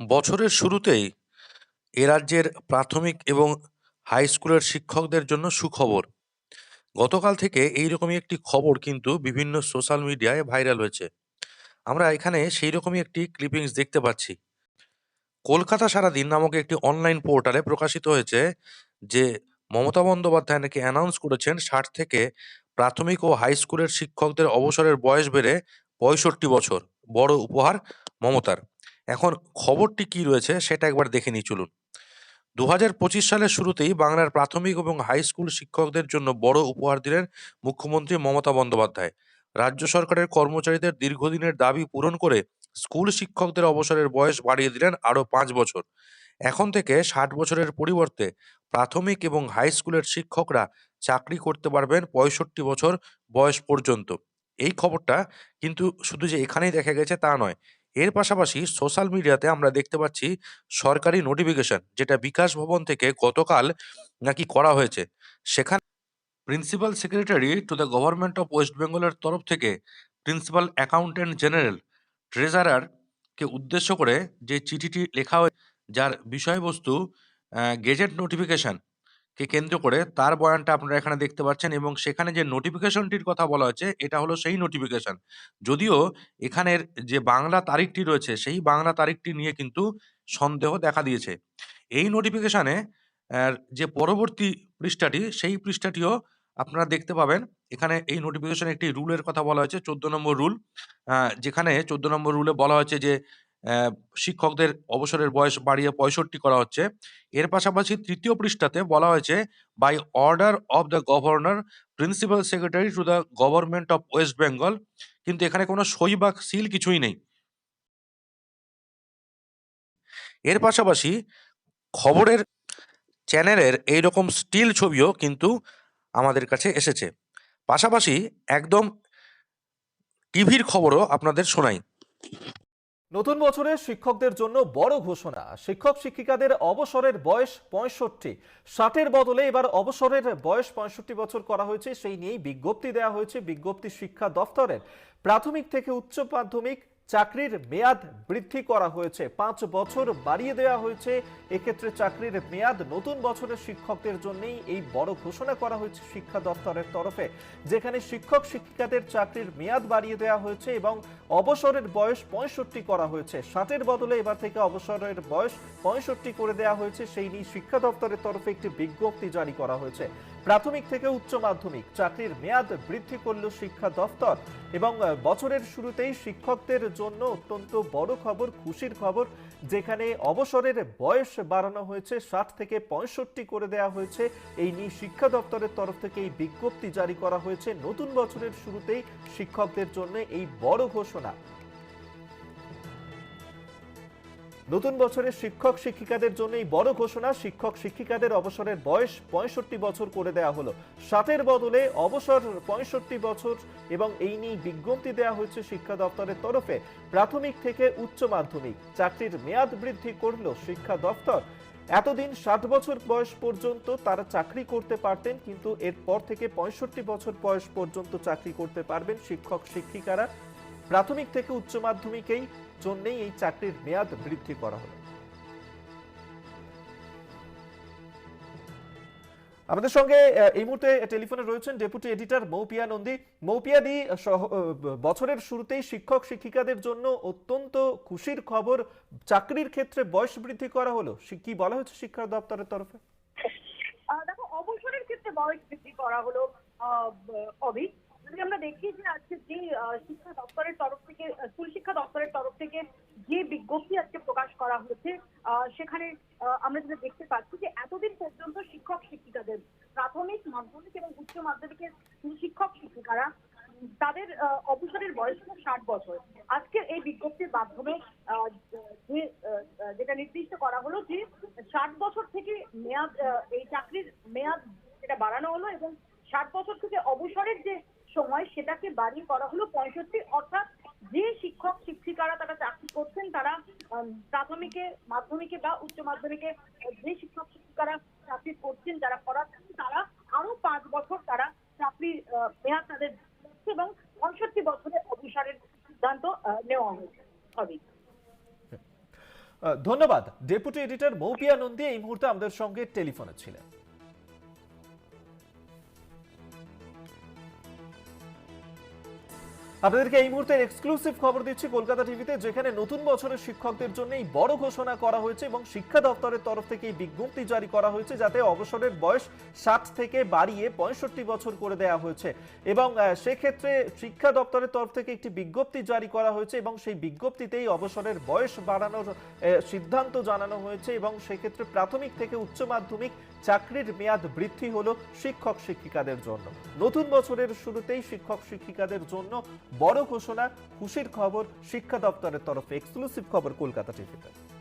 বছরের শুরুতেই এ রাজ্যের প্রাথমিক এবং হাই স্কুলের শিক্ষকদের জন্য সুখবর। গতকাল থেকে এইরকমই একটি খবর কিন্তু বিভিন্ন সোশ্যাল মিডিয়ায় ভাইরাল হয়েছে। আমরা এখানে সেই রকমই একটি ক্লিপিংস দেখতে পাচ্ছি। কলকাতা সারাদিন নামক একটি অনলাইন পোর্টালে প্রকাশিত হয়েছে যে, মমতা বন্দ্যোপাধ্যায় নাকি অ্যানাউন্স করেছেন ষাট থেকে প্রাথমিক ও হাই স্কুলের শিক্ষকদের অবসরের বয়স বেড়ে পঁয়ষট্টি বছর। বড় উপহার মমতার। এখন খবরটি কি রয়েছে সেটা একবার দেখে নিই, চলুন। দু হাজার পঁচিশ সালের শুরুতেই বাংলার প্রাথমিক এবং হাই স্কুল শিক্ষকদের জন্য বড় উপহার দিলেন মুখ্যমন্ত্রী মমতা বন্দ্যোপাধ্যায়। রাজ্য সরকারের কর্মচারীদের দীর্ঘদিনের দাবি পূরণ করে স্কুল শিক্ষকদের অবসরের বয়স বাড়িয়ে দিলেন আরও পাঁচ বছর। এখন থেকে ষাট বছরের পরিবর্তে প্রাথমিক এবং হাই স্কুলের শিক্ষকরা চাকরি করতে পারবেন পঁয়ষট্টি বছর বয়স পর্যন্ত। এই খবরটা কিন্তু শুধু যে এখানেই দেখা গেছে তা নয় এর পাশাপাশি সোশ্যাল মিডিয়াতে আমরা দেখতে পাচ্ছি সরকারি নোটিফিকেশন যেটা বিকাশ ভবন থেকে গতকাল নাকি করা হয়েছে। সেখানে principal secretary to the government of West বেঙ্গলের তরফ থেকে প্রিন্সিপাল অ্যাকাউন্ট্যান্ট জেনারেল ট্রেজারারকে উদ্দেশ্য করে যে চিঠিটি লেখা হয়েছে যার বিষয়বস্তু গেজেট নোটিফিকেশন কে কেন্দ্র করে তার বয়ানটা আপনারা এখানে দেখতে পাচ্ছেন এবং সেখানে যে নোটিফিকেশনটির কথা বলা হয়েছে, এটা হলো সেই নোটিফিকেশন যদিও এখানের যে বাংলা তারিখটি রয়েছে, সেই বাংলা তারিখটি নিয়ে কিন্তু সন্দেহ দেখা দিয়েছে। এই নোটিফিকেশনে যে পরবর্তী পৃষ্ঠাটি, সেই পৃষ্ঠাটিও আপনারা দেখতে পাবেন। এখানে এই নোটিফিকেশনে একটি রুলের কথা বলা হয়েছে, চোদ্দ নম্বর রুল যেখানে চোদ্দ নম্বর রুলে বলা হয়েছে যে শিক্ষকদের অবসরের বয়স বাড়িয়ে পঁয়ষট্টি করা হচ্ছে। এর পাশাপাশি তৃতীয় পৃষ্ঠাতে বলা হয়েছে by order of the governor principal secretary to the government of West Bengal কিন্তু এখানে কোনো সই বা সিল কিছুই নেই। এর পাশাপাশি খবরের চ্যানেলের এইরকম স্টিল ছবিও কিন্তু আমাদের কাছে এসেছে। পাশাপাশি একদম টিভির খবরও আপনাদের শোনাই। নতুন বছরে শিক্ষকদের জন্য বড় ঘোষণা। শিক্ষক শিক্ষিকাদের অবসরের বয়স পঁয়ষট্টি। ষাটের বদলে এবার অবসরের বয়স পঁয়ষট্টি বছর করা হয়েছে, সেই নিয়েই বিজ্ঞপ্তি দেওয়া হয়েছে বিজ্ঞপ্তি শিক্ষা দফতরের। প্রাথমিক থেকে উচ্চ মাধ্যমিক চাকরির মেয়াদ বৃদ্ধি করা হয়েছে। পাঁচ বছর বাড়িয়ে দেওয়া হয়েছে। এক্ষেত্রে চাকরির মেয়াদ নতুন বছরের শিক্ষকদের জন্যই এই বড় ঘোষণা করা হয়েছে শিক্ষা দফতরের তরফে। যেখানে শিক্ষক শিক্ষিকাদের চাকরির মেয়াদ বাড়িয়ে দেওয়া হয়েছে এবং অবসরের বয়স পঁয়ষট্টি করা হয়েছে। ষাটের বদলে এবার থেকে অবসরের বয়স পঁয়ষট্টি করে দেওয়া হয়েছে। সেই নিয়ে শিক্ষা দপ্তরের তরফে একটি বিজ্ঞপ্তি জারি করা হয়েছে। প্রাথমিক থেকে উচ্চ মাধ্যমিক। চাকরির মেয়াদ বৃদ্ধি করল শিক্ষা দফতর এবং বছরের শুরুতেই শিক্ষকদের জন্য অত্যন্ত বড় খবর, খুশির খবর, যেখানে অবসরের বয়স বাড়ানো হয়েছে, ষাট থেকে পঁয়ষট্টি করে দেওয়া হয়েছে। এই নিয়ে শিক্ষা দপ্তরের তরফ থেকে এই বিজ্ঞপ্তি জারি করা হয়েছে। নতুন বছরের শুরুতেই শিক্ষকদের জন্য এই বড় ঘোষণা। নতুন বছরে শিক্ষক শিক্ষিকাদের জন্য এই বড় ঘোষণা, শিক্ষক শিক্ষিকাদের অবসরের বয়স পঁয়ষট্টি বছর করে দেওয়া হলো। ষাটের বদলে অবসর পঁয়ষট্টি বছর এবং এই নিয়ে বিজ্ঞপ্তি দেওয়া হয়েছে শিক্ষা দপ্তরের তরফে। প্রাথমিক থেকে উচ্চ মাধ্যমিক। চাকরির মেয়াদ বৃদ্ধি করল শিক্ষা দপ্তর। এতদিন ষাট বছর বয়স পর্যন্ত তারা চাকরি করতে পারতেন, কিন্তু এরপর থেকে পঁয়ষট্টি বছর বয়স পর্যন্ত চাকরি করতে পারবেন শিক্ষক শিক্ষিকারা। প্রাথমিক থেকে উচ্চ মাধ্যমিকেই জন্যই এই চাকরির মেয়াদ বৃদ্ধি করা হলো। আমাদের সঙ্গে এই মুহূর্তে টেলিফোনে রয়েছেন ডেপুটি এডিটর মৌপিয়া নন্দী। মৌপিয়া দি সহ- আহ, বছরের শুরুতেই শিক্ষক শিক্ষিকাদের জন্য অত্যন্ত খুশির খবর চাকরির ক্ষেত্রে বয়স বৃদ্ধি করা হলো। কি বলা হয়েছে শিক্ষা দপ্তরের তরফে? দেখো অবসরের ক্ষেত্রে বয়স বৃদ্ধি করা হলো অভি যদি আমরা দেখি যে আজকে শিক্ষা দপ্তরের তরফ থেকে স্কুল শিক্ষা দপ্তরের তরফ থেকে যে বিজ্ঞপ্তি আজকে প্রকাশ করা হয়েছে সেখানে আমরা যেটা দেখতে পাচ্ছি যে এতদিন পর্যন্ত শিক্ষক শিক্ষিকাদের, প্রাথমিক, মাধ্যমিক এবং উচ্চ মাধ্যমিকের শিক্ষক শিক্ষিকারা, তাদের অবসরের বয়স ছিল ষাট বছর। আজকের এই বিজ্ঞপ্তির মাধ্যমে যে যেটা নির্দিষ্ট করা হলো যে ষাট বছর থেকে মেয়াদ এই চাকরির মেয়াদ সেটা বাড়ানো হলো এবং ষাট বছর থেকে অবসরের যে সময় সেটাকে বাড়িয়ে করা হলো পঁয়ষট্টি, অর্থাৎ যে শিক্ষক, শিক্ষিকারা তারা চাকরি করছেন, তারা প্রাথমিকে, মাধ্যমিকে বা উচ্চ মাধ্যমিকে, যে শিক্ষক, শিক্ষিকারা চাকরি করছেন, যারা করাচ্ছেন তারা আরও পাঁচ বছর তারা চাকরির মেয়াদ তাদের এবং পঁয়ষট্টি বছরের অবসরের সিদ্ধান্ত নেওয়া হয়েছে। হবে ধন্যবাদ। ডেপুটি এডিটর মৌপিয়া নন্দী এই মুহূর্তে আমাদের সঙ্গে টেলিফোনে ছিলেন। আপনাদেরকে এই মুহূর্তে এক্সক্লুসিভ খবর দিচ্ছি কলকাতা টিভিতে যেখানে নতুন বছরের শিক্ষকদের জন্য এই বড় ঘোষণা করা হয়েছে এবং শিক্ষা দপ্তরের তরফ থেকে এই বিজ্ঞপ্তি জারি করা হয়েছে যাতে অবসরের বয়স ষাট থেকে বাড়িয়ে পঁয়ষট্টি বছর করে দেওয়া হয়েছে। এবং সেক্ষেত্রে শিক্ষা দপ্তরের তরফ থেকে একটি বিজ্ঞপ্তি জারি করা হয়েছে এবং সেই বিজ্ঞপ্তিতেই অবসরের বয়স বাড়ানোর সিদ্ধান্ত জানানো হয়েছে এবং সেক্ষেত্রে প্রাথমিক থেকে উচ্চ মাধ্যমিক চাকরির মেয়াদ বৃদ্ধি হলো শিক্ষক শিক্ষিকাদের জন্য। নতুন বছরের শুরুতেই শিক্ষক শিক্ষিকাদের জন্য বড় ঘোষণা, খুশির খবর, শিক্ষা দপ্তরের তরফে এক্সক্লুসিভ খবর কলকাতা টিভিতে।